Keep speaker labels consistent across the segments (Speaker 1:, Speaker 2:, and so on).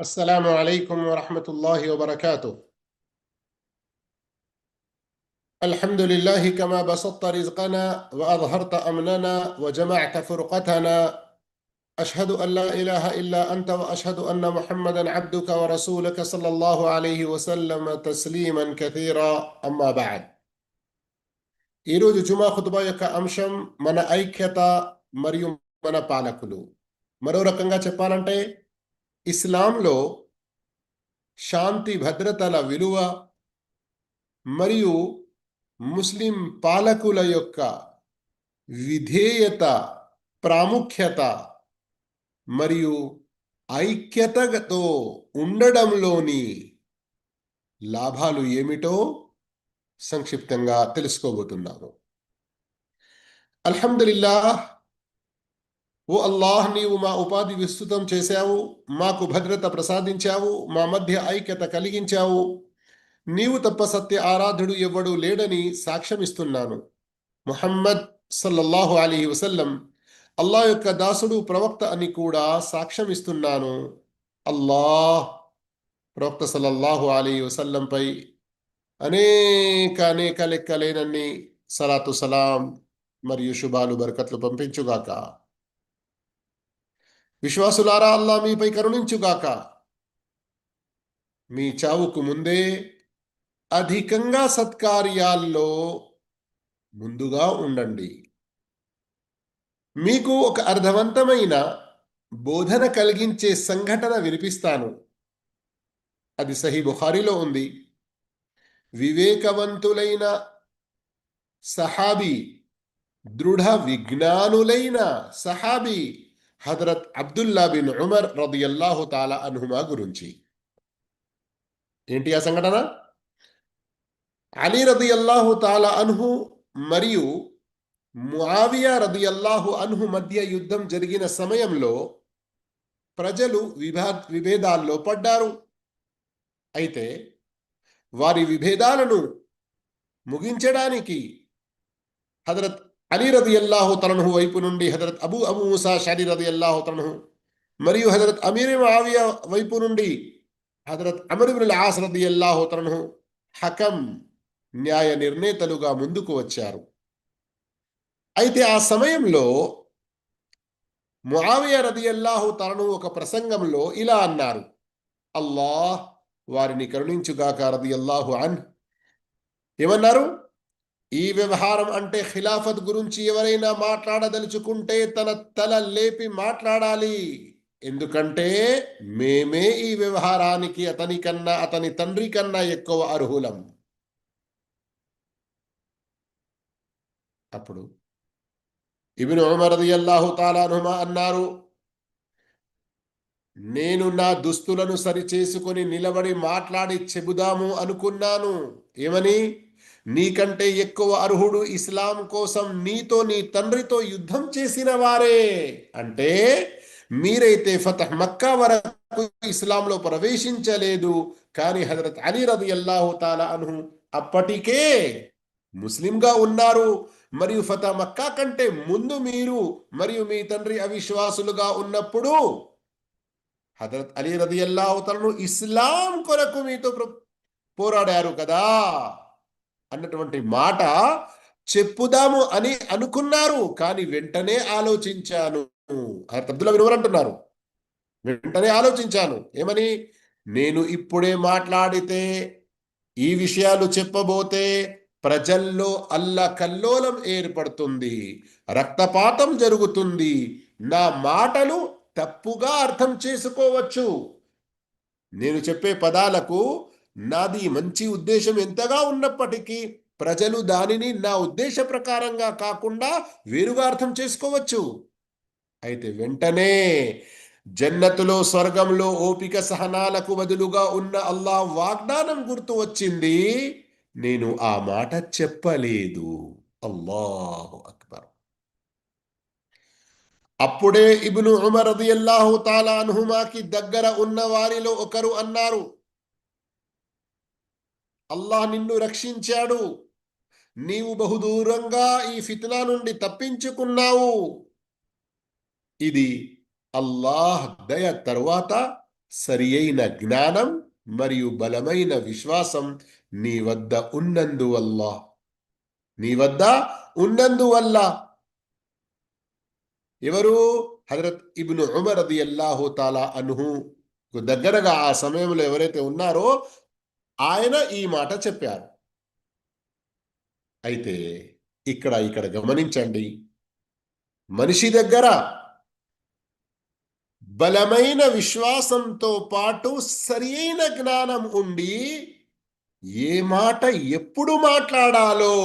Speaker 1: السلام عليكم ورحمة الله وبركاته. الحمد لله كما بسطت رزقنا وأظهرت أمننا وجمعت فرقتنا أشهد أن لا إله إلا أنت وأشهد أن محمدا عبدك ورسولك صلى الله عليه وسلم تسليما كثيرا أما بعد ఈరోజు జుమా ఖుతుబా యొక్క అంశం మన ఐక్యత మరియు మన పాలకులు మరో రకంగా చెప్పాలంటే ఇస్లాంలో శాంతి భద్రతల విలువ మరియు ముస్లిం పాలకుల యొక్క విధేయత ప్రాముఖ్యత మరియు ఐక్యతతో ఉండడంలోని లాభాలు ఏమిటో సంక్షిప్తంగా తెలుసుకోబోతున్నాము. అల్హమ్దులిల్లాహ్ ఓ అల్లాహ్ నీవు మా ఉపాధి విస్తృతం చేశావు మాకు భద్రత ప్రసాదించావు మా మధ్య ఐక్యత కలిగించావు. నీవు తప్ప సత్య ఆరాధుడు ఎవ్వడు లేడని సాక్ష్యమిస్తున్నాను. ముహమ్మద్ సల్లల్లాహు అలీ వసల్లం అల్లాహ్ యొక్క దాసుడు ప్రవక్త అని కూడా సాక్ష్యమిస్తున్నాను. అల్లాహ్ ప్రవక్త సల్లల్లాహు అలీ వసల్లంపై అనేక అనేక లెక్కలేనన్ని సలాతు సలాం మరియు శుభాలు బరకట్లు పంపించుగాక. విశ్వాసులారా అల్లా మీపై కరుణించుగాక. మీ చావుకు ముందే అధికంగా సత్కార్యాల్లో ముందుగా ఉండండి. మీకు ఒక అర్థవంతమైన బోధన కలిగించే సంఘటన వినిపిస్తాను. అది సహీ బుఖారిలో ఉంది. వివేకవంతులైన సహాబీ దృఢ విజ్ఞానులైన సహాబీ హజరత్ అబ్దుల్లా బిన్ ఉమర్ రదియల్లాహు తాలా అనుహుమా గురించి. ఏంటి ఆ సంఘటన? అలీ రదియల్లాహు తాలా అన్హు మరియు ముఆవియా రదియల్లాహు అన్హు మధ్య యుద్ధం జరిగిన సమయంలో ప్రజలు విభా విభేదాల్లో పడ్డారు. అయితే వారి విభేదాలను ముగించడానికి హజరత్ అలీ రది అల్లాహు తలనుహు వైపు నుండి హజరత్ అబు అబు ముసా షాలి రది అల్లాహు తలనుహు మరియు హజరత్ అమీర్ మావియా వైపు నుండి హజరత్ అమరుబుల్ ఆస్ రది అల్లాహు తలనుహు హకం న్యాయ నిర్ణేతలుగా ముందుకు వచ్చారు. అయితే ఆ సమయంలో ముఆవియ రది అల్లాహు తలను ఒక ప్రసంగంలో ఇలా అన్నారు. అల్లాహ్ వారిని కరుణించుగాక రది అల్లాహు అన్ ఏమన్నారు? ఈ వ్యవహారం అంటే ఖిలాఫత్ గురించి ఎవరైనా మాట్లాడదలుచుకుంటే తన తల లేపి మాట్లాడాలి. ఎందుకంటే మేమే ఈ వ్యవహారానికి అతని కన్నా అతని తండ్రి కన్నా ఎక్కువ అర్హులం. అప్పుడు ఇబిన్ ఉమర్ రదియల్లాహు తాలానుమా అన్నారు నేను నా దుస్తులను సరి చేసుకొని నిలబడి మాట్లాడి చెబుదాము అనుకున్నాను. ఏమని? నీకంటే ఎక్కువ అర్హుడు ఇస్లాం కోసం నీతో నీ తండ్రితో యుద్ధం చేసిన వారే. అంటే మీరైతే ఫతహ్ మక్కా వరకు ఇస్లాంలో ప్రవేశించలేదు. కానీ హజరత్ అలీ రది అల్లాహు తాలా అను అప్పటికే ముస్లింగా ఉన్నారు. మరియు ఫతా మక్కా కంటే ముందు మీరు మరియు మీ తండ్రి అవిశ్వాసులుగా ఉన్నప్పుడు హజరత్ అలీ రది అల్లాహు తలను ఇస్లాం కొరకు మీతో పోరాడారు కదా. అన్నటువంటి మాట చెప్పుదాము అని అనుకున్నారు కానీ వెంటనే ఆలోచించాను. అబ్దుల్లా వినువర్ అంటున్నారు. వెంటనే ఆలోచించాను. ఏమని? నేను ఇప్పుడే మాట్లాడితే ఈ విషయాలు చెప్పబోతే ప్రజల్లో అల్ల కల్లోలం ఏర్పడుతుంది రక్తపాతం జరుగుతుంది. నా మాటలు తప్పుగా అర్థం చేసుకోవచ్చు. నేను చెప్పే పదాలకు నాది మంచి ఉద్దేశం ఎంతగా ఉన్నప్పటికీ ప్రజలు దానిని నా ఉద్దేశ ప్రకారంగా కాకుండా వేరుగా అర్థం చేసుకోవచ్చు. అయితే వెంటనే జన్నతులో స్వర్గంలో ఓపిక సహనాలకు బదులుగా ఉన్న అల్లా వాగ్దానం గుర్తు వచ్చింది. నేను ఆ మాట చెప్పలేదు. అల్లాహు అక్బర్. అప్పుడే ఇబును ఉమర్ రదియల్లాహు తాలా అనుహుమాకి దగ్గర ఉన్న వారిలో ఒకరు అన్నారు అల్లాహ్ నిన్ను రక్షించాడు. నీవు బహుదూరంగా ఈ ఫిత్నా నుండి తప్పించుకున్నావు. ఇది అల్లాహ్ దయ తరువాత సరి అయిన జ్ఞానం మరియు బలమైన విశ్వాసం నీ వద్ద ఉన్నందువల్ల. నీ వద్ద ఉన్నందువల్ల. ఎవరు? హజరత్ ఇబ్ను ఉమర్ అది అల్లాహు తాలా అనుహు. దగ్గరగా ఆ సమయంలో ఎవరైతే ఉన్నారో ఆయన ఈ మాట చెప్పారు. అయితే ఇక్కడ ఇక్కడ గమనించండి. మనిషి దగ్గర బలమైన విశ్వాసంతో పాటు సరియైన జ్ఞానం ఉండి ఏ మాట ఎప్పుడు మాట్లాడాలో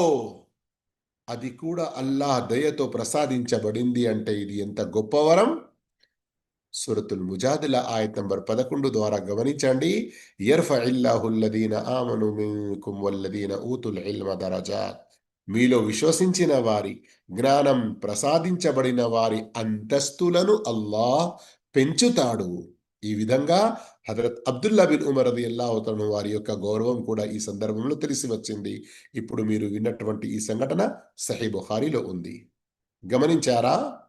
Speaker 1: అది కూడా అల్లాహ్ దయతో ప్రసాదించబడింది అంటే ఇది ఎంత గొప్ప వరం? సురతుల్ ముజాదిల ఆయత్ నంబర్ పదకొండు ద్వారా గమనించండి. ఇల్లాహుల్లదీన ఆమను మిన్కుం వల్లదీన ఊతుల్ ఇల్మ దరజాత్. మీలో విశ్వసించిన వారి జ్ఞానం ప్రసాదించబడిన వారి అంతస్తులను అల్లాహ్ పెంచుతాడు. ఈ విధంగా హజరత్ అబ్దుల్లా బిన్ ఉమర్ అది అల్లాహతను వారి యొక్క గౌరవం కూడా ఈ సందర్భంలో తెలిసి వచ్చింది. ఇప్పుడు మీరు విన్నటువంటి ఈ సంఘటన సహీ బుహారీలో ఉంది. గమనించారా?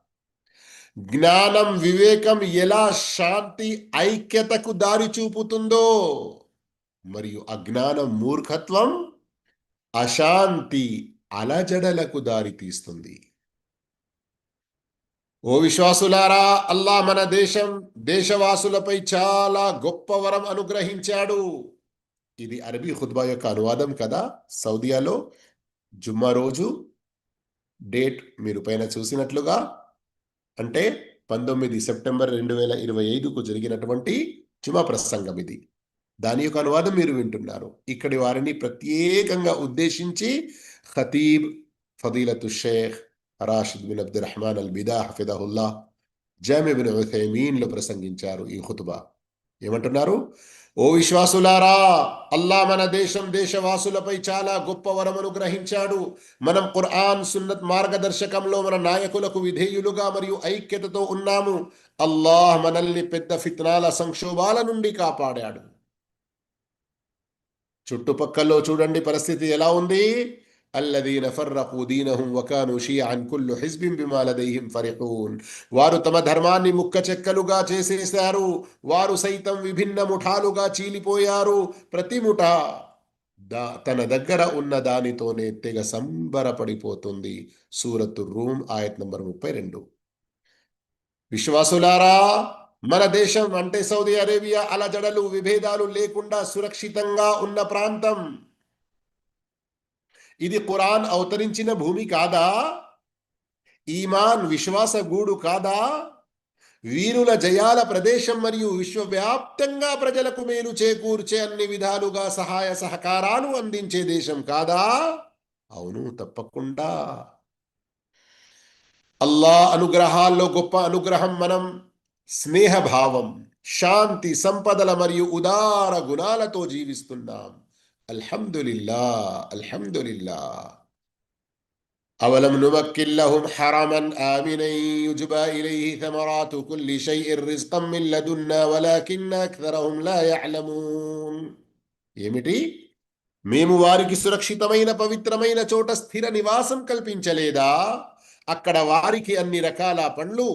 Speaker 1: జ్ఞానం వివేకం ఎలా శాంతి ఐక్యతకు దారి చూపుతుందో. మరియు అజ్ఞానం మూర్ఖత్వం అశాంతి అలజడలకు దారి తీస్తుంది. ఓ విశ్వాసులారా అల్లా మన దేశం దేశవాసులపై చాలా గొప్ప వరం అనుగ్రహించాడు. ఇది అరబీ హుద్బా యొక్క అనువాదం కదా సౌదియాలో. జుమ్మా రోజు డేట్ మీరు పైన చూసినట్లుగా అంటే పంతొమ్మిది సెప్టెంబర్ రెండు వేల ఇరవై ఐదుకు జరిగినటువంటి జుమా ప్రసంగం ఇది. దాని యొక్క అనువాదం మీరు వింటున్నారు. ఇక్కడి వారిని ప్రత్యేకంగా ఉద్దేశించి ఖతీబ్ ఫదీలతు Sheikh Rashid bin Abdul Rahman al Bida హఫిదహుల్లా జామి బిన్ ఉథైమీన్లో ప్రసంగించారు ఈ ఖుతుబా. ఏమంటున్నారు? ఓ విశ్వాసులారా అల్లా మన దేశం దేశవాసులపై చాలా గొప్ప వరం అనుగ్రహించాడు మనం ఖుర్ఆన్ సున్నత్ మార్గదర్శకంలో మన నాయకులకు విధేయులుగా మరియు ఐక్యతతో ఉన్నాము. అల్లాహ్ మనల్ని పెద్ద ఫిత్నాల సంక్షోభాల నుండి కాపాడాడు. చుట్టుపక్కల్లో చూడండి పరిస్థితి ఎలా ఉంది? అల్లదీన ఫర్రఖూ దీనహుం వకాను షియాన్ కుల్లు హిజ్బిం బిమా లదైహిం ఫరిహూన్ వారు తమ ధర్మాన్ని ముక్క చెక్కలుగా చేసేశారు. వారు సైతం విభిన్న ముఠాలుగా చీలిపోయారు. ప్రతి ముఠ దా తన దగ్గర ఉన్న దానితోనే తెగ సంబరపడిపోతుంది. సూరత్ రూమ్ ఆయత్ నంబర్ ముప్పై రెండు. విశ్వాసులారా మన దేశం అంటే సౌదీ అరేబియా అలజడలు విభేదాలు లేకుండా సురక్షితంగా ఉన్న ప్రాంతం. ఇది ఖురాన్ అవతరించిన భూమి కాదా? ఈమాన్ విశ్వాస గూడు కాదా? వీరుల జయాల ప్రదేశం మరియు విశ్వవ్యాప్తంగా ప్రజలకు మేలు చేకూర్చే అన్ని విధాలుగా సహాయ సహకారాలు అందించే దేశం కాదా? అవును తప్పకుండా. అల్లా అనుగ్రహాల్లో గొప్ప అనుగ్రహం మనం స్నేహభావం శాంతి సంపదల మరియు ఉదార గుణాలతో జీవిస్తున్నాం. అల్హమ్దులిల్లా అల్హమ్దులిల్లా أولم نمكن لهم حرما آمنا يجبى إليه ثمرات كل شيء رزقا من لدنا ولكن أكثرهم لا يعلمون ఏమిటి మేము వారికి సురక్షితమైన పవిత్రమైన చోట స్థిర నివాసం కల్పించలేదా అక్కడ వారికి అన్ని రకాల పండ్లు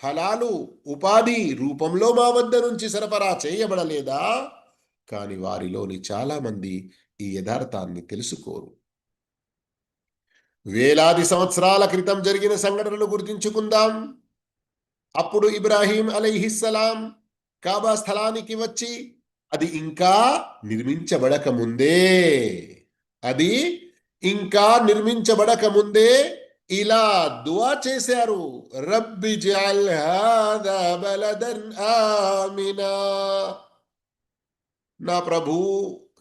Speaker 1: ఫలాలు ఉపాధి రూపంలో మా వద్ద నుంచి సరఫరా చేయబడలేదా కాని వారిలోని చాలా మంది ఈ యథార్థాన్ని తెలుసుకోరు. వేలాది సంవత్సరాల క్రితం జరిగిన సంఘటనలు గుర్తించుకుందాం. అప్పుడు ఇబ్రాహీం అలైహిస్సలాం కాబా స్థలానికి వచ్చి అది ఇంకా నిర్మించబడక ముందే అది ఇంకా నిర్మించబడక ముందే ఇలా దువా చేశారు. రబ్బి జల్ హాదా బలదన్ ఆమినా. నా ప్రభు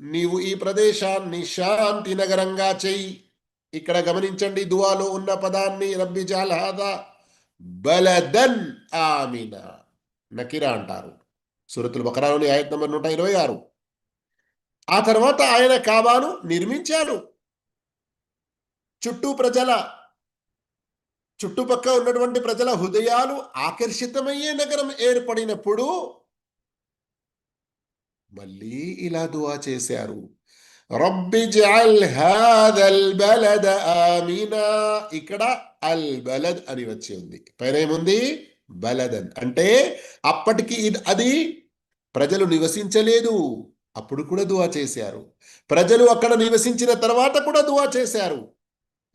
Speaker 1: నీవు ఈ ప్రదేశాన్ని శాంతి నగరంగా చెయ్యి ఇక్కడ గమనించండి దువాలో ఉన్న పదాన్ని రబ్బి జాల్ బలదన్ ఆమిన. నకిరా అంటారు. సురతులు బకరాలోని ఆయత్ నంబర్ నూట ఇరవై ఆరు. ఆ తర్వాత ఆయన కాబాను నిర్మించాడు. చుట్టూ ప్రజల చుట్టుపక్క ఉన్నటువంటి ప్రజల హృదయాలు ఆకర్షితమయ్యే నగరం ఏర్పడినప్పుడు మళ్ళీ ఇలా దువా చేశారు. రబ్బి బలద ఇక్కడ అల్ బలద్ అని వచ్చి ఉంది. పైన ఏముంది? బలదన్. అంటే అప్పటికి ఇది అది ప్రజలు నివసించలేదు. అప్పుడు కూడా దువా చేశారు. ప్రజలు అక్కడ నివసించిన తర్వాత కూడా దువా చేశారు.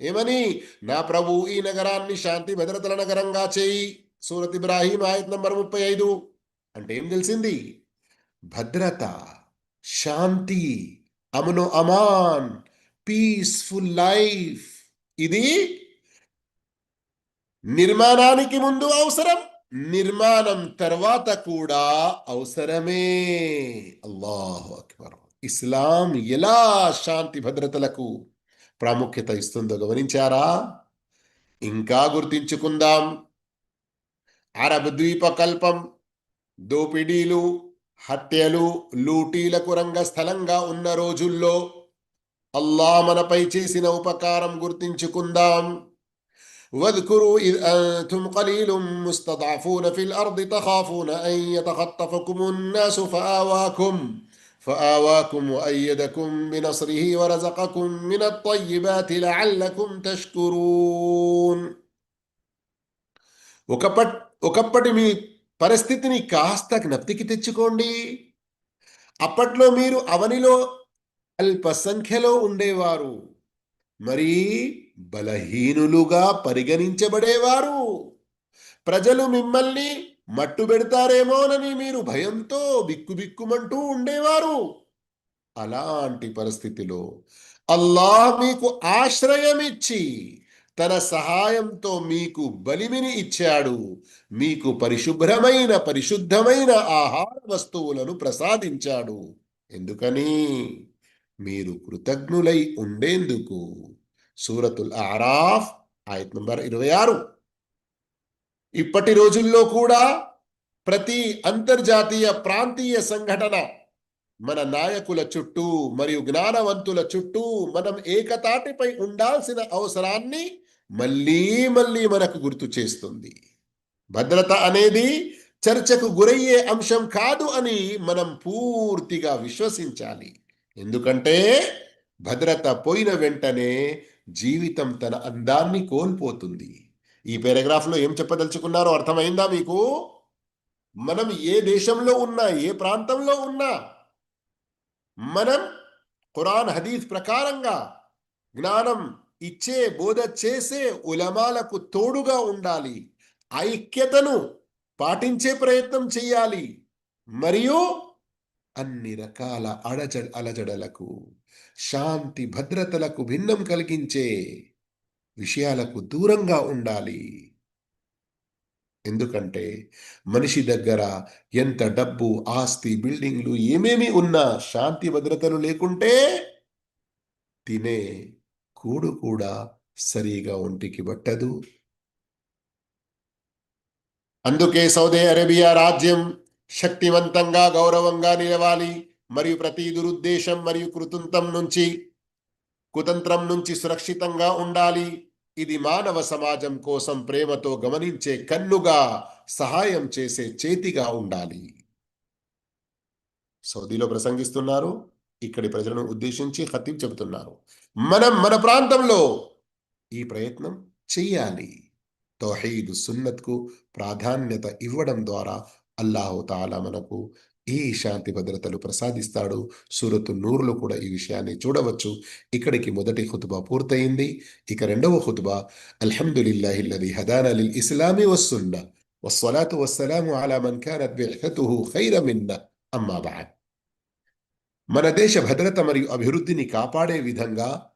Speaker 1: ఏమని? నా ప్రభు ఈ నగరాన్ని శాంతి భద్రతల నగరంగా చేయి. సూరత్ ఇబ్రాహీం ఆయత్ నంబర్ ముప్పై ఐదు. అంటే ఏం తెలిసింది? భద్రత శాంతి అమను అమాన్ పీస్ఫుల్ లైఫ్. ఇది నిర్మాణానికి ముందు అవసరం నిర్మాణం తర్వాత కూడా అవసరమే. అల్లాహు అక్బర్. ఇస్లాం ఎలా శాంతి భద్రతలకు ప్రాముఖ్యత ఇస్తుందో గమనించారా? ఇంకా గుర్తించుకుందాం. అరబ్ ద్వీపకల్పం దోపిడీలు హత్యలు లూటీలకు రంగస్థలంగా ఉన్న రోజుల్లో అల్లా మనపై చేసిన ఉపకారం గుర్తించుకుందాం واذكروا إذ أنتم قليل مستضعفون في الأرض تخافون أن يتخطفكم الناس فآواكم فآواكم وأيدكم بنصره ورزقكم من الطيبات لعلكم تشكرون ఒకప్పటి ఒకప్పటి మీ పరిస్థితిని కాస్త జ్ఞప్తికి తెచ్చుకోండి. అప్పట్లో మీరు అవనిలో అల్ప సంఖ్యలో ఉండేవారు. మరి బలహీనులుగా పరిగణించబడేవారు. ప్రజలు మిమ్మల్ని మట్టు పెడతారేమోనని మీరు భయంతో బిక్కుబిక్కుమంటూ ఉండేవారు. అలాంటి పరిస్థితిలో అల్లాహ్ మీకు ఆశ్రయమిచ్చి తన సహాయంతో మీకు బలిమిని ఇచ్చాడు. మీకు పరిశుభ్రమైన పరిశుద్ధమైన ఆహార వస్తువులను ప్రసాదించాడు. ఎందుకని? మీరు కృతజ్ఞులై ఉండేందుకు. సూరతుల్ ఆరాఫ్ ఆయత్ నంబర్ ఇరవై ఆరు. ఇప్పటి రోజుల్లో కూడా ప్రతి అంతర్జాతీయ ప్రాంతీయ సంఘటన మన నాయకుల చుట్టూ మరియు జ్ఞానవంతుల చుట్టూ మనం ఏకతాటిపై ఉండాల్సిన అవసరాన్ని మళ్ళీ మళ్ళీ మనకు గుర్తు చేస్తుంది. భద్రత అనేది చర్చకు గురయ్యే అంశం కాదు అని మనం పూర్తిగా విశ్వసించాలి. ఎందుకంటే భద్రత పోయిన వెంటనే జీవితం తన అందాన్ని కోల్పోతుంది. ఈ పేరాగ్రాఫ్లో ఏం చెప్పదలుచుకున్నారో అర్థమైందా మీకు? మనం ఏ దేశంలో ఉన్నా ఏ ప్రాంతంలో ఉన్నా మనం ఖురాన్ హదీఫ్ ప్రకారంగా జ్ఞానం ఇచ్చే బోధ చేసే ఉలమాలకు తోడుగా ఉండాలి. ఐక్యతను పాటించే ప్రయత్నం చేయాలి మరియు అన్ని రకాల అడజ అలజడలకు శాంతి భద్రతలకు భిన్నం కలిగించే విషయాలకు దూరంగా ఉండాలి. ఎందుకంటే మనిషి దగ్గర ఎంత డబ్బు ఆస్తి బిల్డింగ్లు ఏమేమి ఉన్నా శాంతి భద్రతలు లేకుంటే తినే కూడు కూడా సరిగా ఒంటికి పట్టదు. అందుకే సౌదీ అరేబియా రాజ్యం శక్తివంతంగా గౌరవంగా నిలవాలి. మరియు ప్రతి దురుద్దేశం మరియు కృతంతం నుంచి కుతంత్రం నుంచి సురక్షితంగా ఉండాలి. ఇది మానవ సమాజం కోసం ప్రేమతో గమనించే కన్నుగా సహాయం చేసే చేతిగా ఉండాలి. సౌదీలో ప్రసంగిస్తున్నారు ఇక్కడి ప్రజలను ఉద్దేశించి ఖతీబ్ చెబుతున్నారు మనం మన ప్రాంతంలో ఈ ప్రయత్నం చెయ్యాలి తౌహీద్ సున్నత్కు ప్రాధాన్యత ఇవ్వడం ద్వారా అల్లాహు తాలా మనకు ఈ శాంతి భద్రతలు ప్రసాదిస్తాడు సూరతు నూరులో కూడా ఈ విషయాన్ని చూడవచ్చు ఇక్కడికి మొదటి ఖుతుబా పూర్తయింది ఇక రెండవ ఖుతుబా అల్హమ్దులిల్లాహిల్లది హదానా లిల్ ఇస్లామి వస్సున్న والصلاة والسلام على من كانت بعثته خير منا అమ్మా బాద్ మన దేశ భద్రత మరియు అభివృద్ధిని కాపాడే విధంగా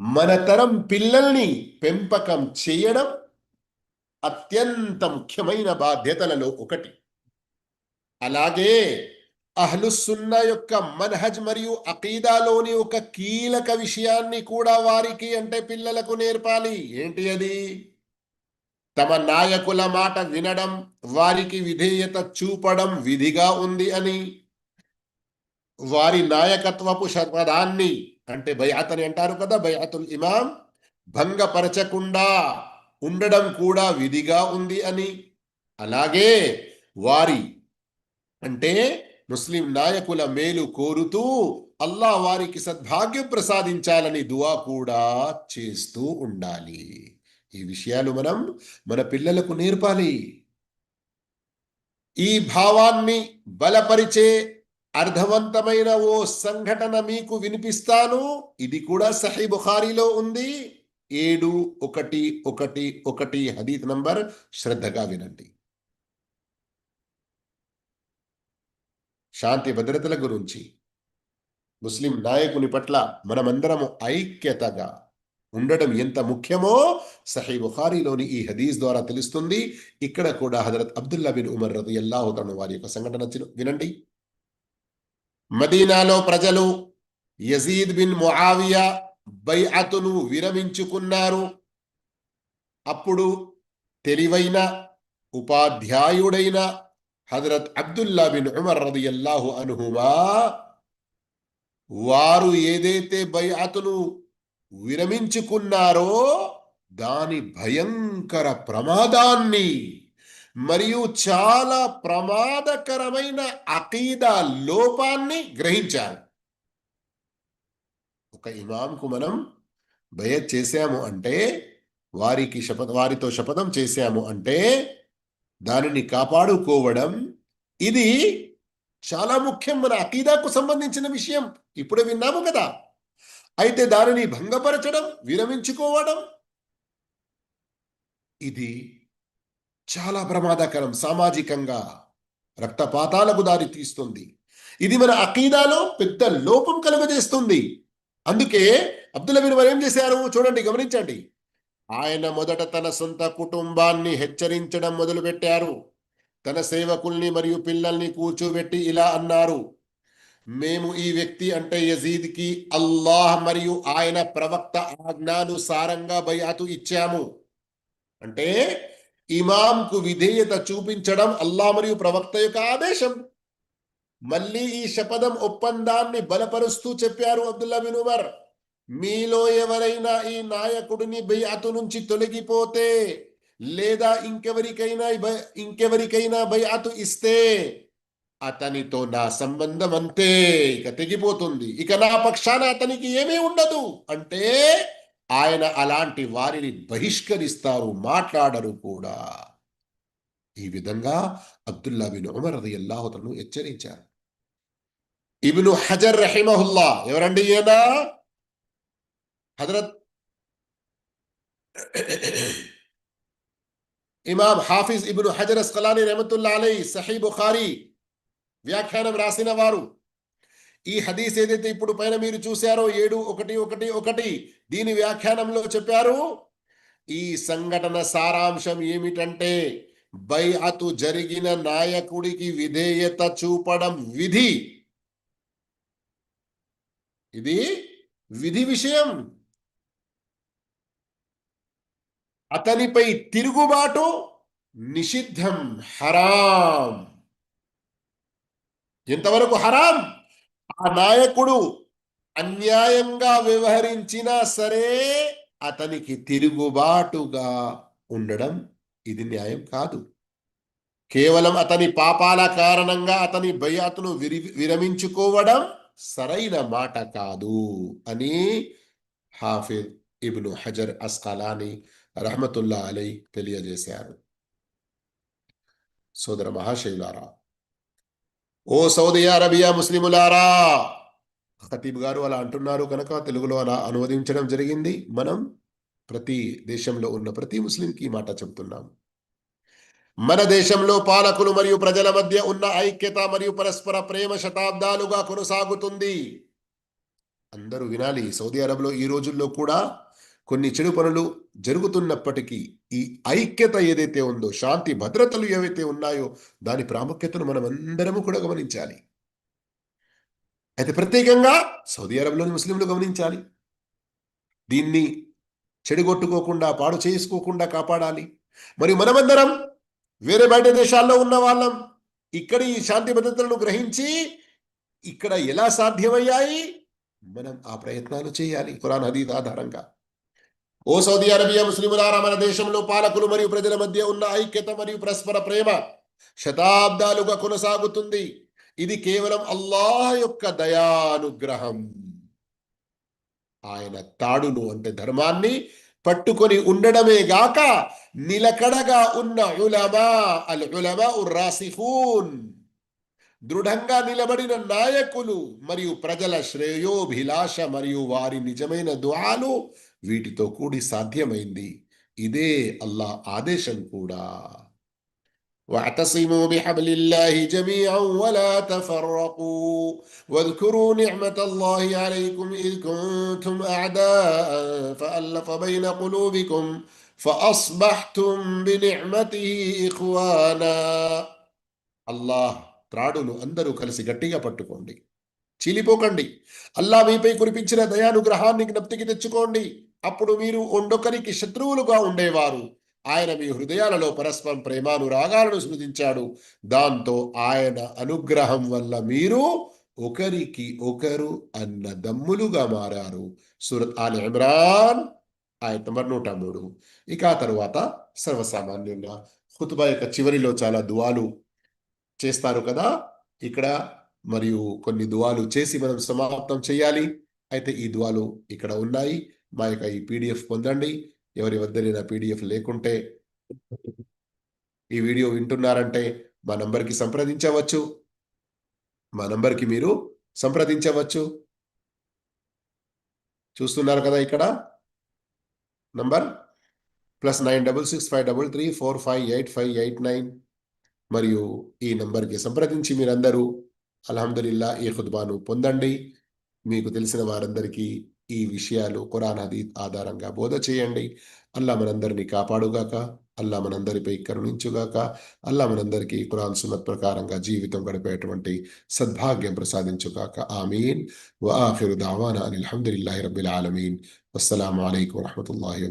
Speaker 1: మన తరం పిల్లల్ని పెంపకం చేయడం అత్యంత ముఖ్యమైన బాధ్యతలలో ఒకటి. అలాగే అహ్లుసున్న యొక్క మన్హజ్ మరియు అకీదాలోని ఒక కీలక విషయాన్ని కూడా వారికి అంటే పిల్లలకు నేర్పాలి. ఏంటి అది? తమ నాయకుల మాట వినడం వారికి విధేయత చూపడం విధిగా ఉంది అని. వారి నాయకత్వపు శపథాన్ని అంటే బయాతని అంటారు కదా బయాతుల్ ఇమాం భంగపరచకుండా ఉండడం కూడా విధిగా ఉంది అని. అలాగే వారి అంటే ముస్లిం నాయకుల మేలు కోరుతూ అల్లా వారికి సద్భాగ్యం ప్రసాదించాలని దువా కూడా చేస్తూ ఉండాలి. ఈ విషయాలు మనం మన పిల్లలకు నేర్పాలి. ఈ భావాన్ని బలపరిచే అర్థవంతమైన ఓ సంఘటన మీకు వినిపిస్తాను. ఇది కూడా సహీ బుఖారీలో ఉంది. ఏడు ఒకటి ఒకటి ఒకటి హదీత్ నంబర్ శ్రద్ధగా వినండి. శాంతి భద్రతల గురించి. ముస్లిం నాయకుని పట్ల మనమందరము ఐక్యతగా ఉండడం ఎంత ముఖ్యమో సహీ బుఖారీలోని ఈ హదీస్ ద్వారా తెలుస్తుంది. ఇక్కడ కూడా హజరత్ అబ్దుల్లా బిన్ ఉమర్ రది అల్లాహుతను వారి యొక్క సంఘటన వినండి. మదీనాలో ప్రజలు యజీద్ బిన్ మొహావియా బైఅతును విరమించుకున్నారు. అప్పుడు తెలివైన ఉపాధ్యాయుడైన హజరత్ అబ్దుల్లా బిన్ ఉమర్ రదియల్లాహు అనుహుమా వారు ఏదైతే బైఅతును విరమించుకున్నారో దాని భయంకర ప్రమాదాన్ని మరియు చాలా ప్రమాదకరమైన అకీదా లోపాన్ని గ్రహించారు. ఒక ఇమాంకు మనం బయత్ చేశాము అంటే వారికి శపథ వారితో శపథం చేశాము అంటే దానిని కాపాడుకోవడం ఇది చాలా ముఖ్యం మన అకీదాకు సంబంధించిన విషయం. ఇప్పుడే విన్నాము కదా. అయితే దానిని భంగపరచడం విరమించుకోవడం ఇది చాలా ప్రమాదకరం. సామాజికంగా రక్తపాతాలకు దారి తీస్తుంది. ఇది మన అకీదాలో పెద్ద లోపం కలుగజేస్తుంది. అందుకే అబ్దుల్ బిన్ వారు ఏం చేశారు? చూడండి గమనించండి. ఆయన మొదట తన సొంత కుటుంబాన్ని హెచ్చరించడం మొదలుపెట్టారు. తన సేవకుల్ని మరియు పిల్లల్ని కూర్చోబెట్టి ఇలా అన్నారు. మేము ఈ వ్యక్తి అంటే యజీద్కి అల్లాహ్ మరియు ఆయన ప్రవక్త ఆజ్ఞానుసారంగా బయాతు ఇచ్చాము. అంటే ఇమాంకు విధేయత చూపించడం అల్లా మరియు ప్రవక్త యొక్క ఆదేశం. మళ్ళీ ఈ శపథం ఒప్పందాన్ని బలపరుస్తూ చెప్పారు అబ్దుల్లా బిన్ ఉమర్. మీలో ఎవరైనా ఈ నాయకుడిని బయాతు నుంచి తొలగిపోతే లేదా ఇంకెవరికైనా ఇంకెవరికైనా బయాతు ఇస్తే అతనితో నా సంబంధం అంతే ఇక తెగిపోతుంది. ఇక నా పక్షాన అతనికి ఏమీ ఉండదు. అంటే ఆయన అలాంటి వారిని బహిష్కరిస్తారు మాట్లాడరు కూడా. ఈ విధంగా అబ్దుల్లా బిన్ ఉమర్ అది అల్లాహుతను హెచ్చరించారు. ఇబ్ను హజర్ రహిమహుల్లా ఎవరండి ఈయన? హజరత్ ఇమాం హాఫిజ్ ఇబ్ను హజర్ అస్కలాని రహమతుల్లా అలై సహీ బుఖారి వ్యాఖ్యానం రాసిన వారు. ఈ హదీస్ ఏదైతే ఇప్పుడు పైన మీరు చూశారో ఏడు ఒకటి ఒకటి ఒకటి దీని వ్యాఖ్యానంలో చెప్పారు ఈ సంఘటన సారాంశం ఏమిటంటే బైఅతు జరిగిన నాయకుడికి విధేయత చూపడం విధి. ఇది విధి విషయం. అతనిపై తిరుగుబాటు నిషిద్ధం హరాం. ఎంతవరకు హరాం? ఆ నాయకుడు అన్యాయంగా వ్యవహరించినా సరే అతనికి తిరుగుబాటుగా ఉండడం ఇది న్యాయం కాదు. కేవలం అతని పాపాల కారణంగా అతని బయాతును విరి విరమించుకోవడం సరైన మాట కాదు అని హాఫిజ్ ఇబ్ను హజర్ అస్కలాని రహమతుల్లా అలై తెలియజేశారు. సోదర మహాశైలారా ఓ సౌదీ అరబియా ముస్లిములారా ఖతీబ్ గారు అలా అంటున్నారు కనుక తెలుగులో అలా అనువదించడం జరిగింది. మనం ప్రతి దేశంలో ఉన్న ప్రతి ముస్లింకి ఈ మాట చెప్తున్నాం. మన దేశంలో పాలకులు మరియు ప్రజల మధ్య ఉన్న ఐక్యత మరియు పరస్పర ప్రేమ శతాబ్దాలుగా కొనసాగుతుంది. అందరూ వినాలి సౌదీ అరబ్లో ఈ రోజుల్లో కూడా కొన్ని చెడు పనులు జరుగుతున్నప్పటికీ ఈ ఐక్యత ఏదైతే ఉందో శాంతి భద్రతలు ఏవైతే ఉన్నాయో దాని ప్రాముఖ్యతను మనం అందరము కూడా గమనించాలి. అయితే ప్రత్యేకంగా సౌదీ అరబ్లోని ముస్లింలు గమనించాలి. దీన్ని చెడుగొట్టుకోకుండా పాడు చేసుకోకుండా కాపాడాలి. మరియు మనమందరం వేరే బయట దేశాల్లో ఉన్న వాళ్ళం ఇక్కడ ఈ శాంతి భద్రతలను గ్రహించి ఇక్కడ ఎలా సాధ్యమయ్యాయి? మనం ఆ ప్రయత్నాలు చేయాలి. ఖురాన్ హదీద్ ఆధారంగా. ఓ సౌదీ అరేబియా ముస్లిములారా మన దేశంలో పాలకులు మరియు ప్రజల మధ్య ఉన్న ఐక్యత మరియు పరస్పర ప్రేమ శతాబ్దాలుగా కొనసాగుతుంది. ఇది కేవలం అల్లాహ్ యొక్క దయానుగ్రహం. ఆయన తాడును అంటే ధర్మాన్ని పట్టుకొని ఉండడమే గాక నిలకడగా ఉన్న ఉలమా అల్ ఉలమా ఉర్రాసిఫూన్ దృఢంగా నిలబడిన నాయకులు మరియు ప్రజల శ్రేయోభిలాష మరియు వారి నిజమైన దుఆలు వీటితో కూడి సాధ్యమైంది ఇదే అల్లా ఆదేశం కూడా واعتصموا بحبل الله جميعا ولا تفرقوا واذكروا نعمة الله عليكم إذ كنتم أعداء فألف بين قلوبكم فأصبحتم بنعمته إخوانا الله త్రాడును అందరూ కలిసి గట్టిగా పట్టుకోండి చీలిపోకండి అల్లా మీపై కురిపించిన దయానుగ్రహాన్ని జ్ఞప్తికి తెచ్చుకోండి అప్పుడు మీరు ఒండొకరికి శత్రువులుగా ఉండేవారు. ఆయన మీ హృదయాలలో పరస్పరం ప్రేమానురాగాలను సృజించాడు దాంతో ఆయన అనుగ్రహం వల్ల మీరు ఒకరికి ఒకరు అన్న దమ్ములుగా మారారు. సురత్ ఆల్ ఇమ్రాన్ ఆయన నంబర్ నూట మూడు. ఇక ఆ తరువాత సర్వసామాన్యంగా హుతుబా యొక్క చివరిలో చాలా దువాలు చేస్తారు కదా. ఇక్కడ మరియు కొన్ని దువాలు చేసి మనం సమాప్తం చేయాలి. అయితే ఈ దువాలు ఇక్కడ ఉన్నాయి. మా యొక్క ఈ పీడిఎఫ్ పొందండి. ఎవరి వద్దరైనా పీడిఎఫ్ లేకుంటే ఈ వీడియో వింటున్నారంటే మా నంబర్కి సంప్రదించవచ్చు. మా నంబర్కి మీరు సంప్రదించవచ్చు. చూస్తున్నారు కదా ఇక్కడ? Number? Plus nine double six five double three four five eight five eight nine. మరియు ఈ నంబర్కి సంప్రదించి మీరందరూ అల్హమ్దులిల్లా ఈ ఖుద్బాను పొందండి. మీకు తెలిసిన వారందరికీ ఈ విషయాలు ఖురాన్ హదీద్ ఆధారంగా బోధ చేయండి. అల్లా మనందరినీ కాపాడుగాక అల్లా మనందరిపై కరుణించుగాక అల్లా మనందరికీ ఖురాన్ సున్నత్ ప్రకారంగా జీవితం గడిపేటువంటి సద్భాగ్యం ప్రసాదించుగాక. ఆమీన్. వాఫిరు దావానా అనిల్ హమ్దులిల్లాహి రబ్బిల్ ఆలమీన్. అస్సలం అలైకుం వరహమతుల్లాహి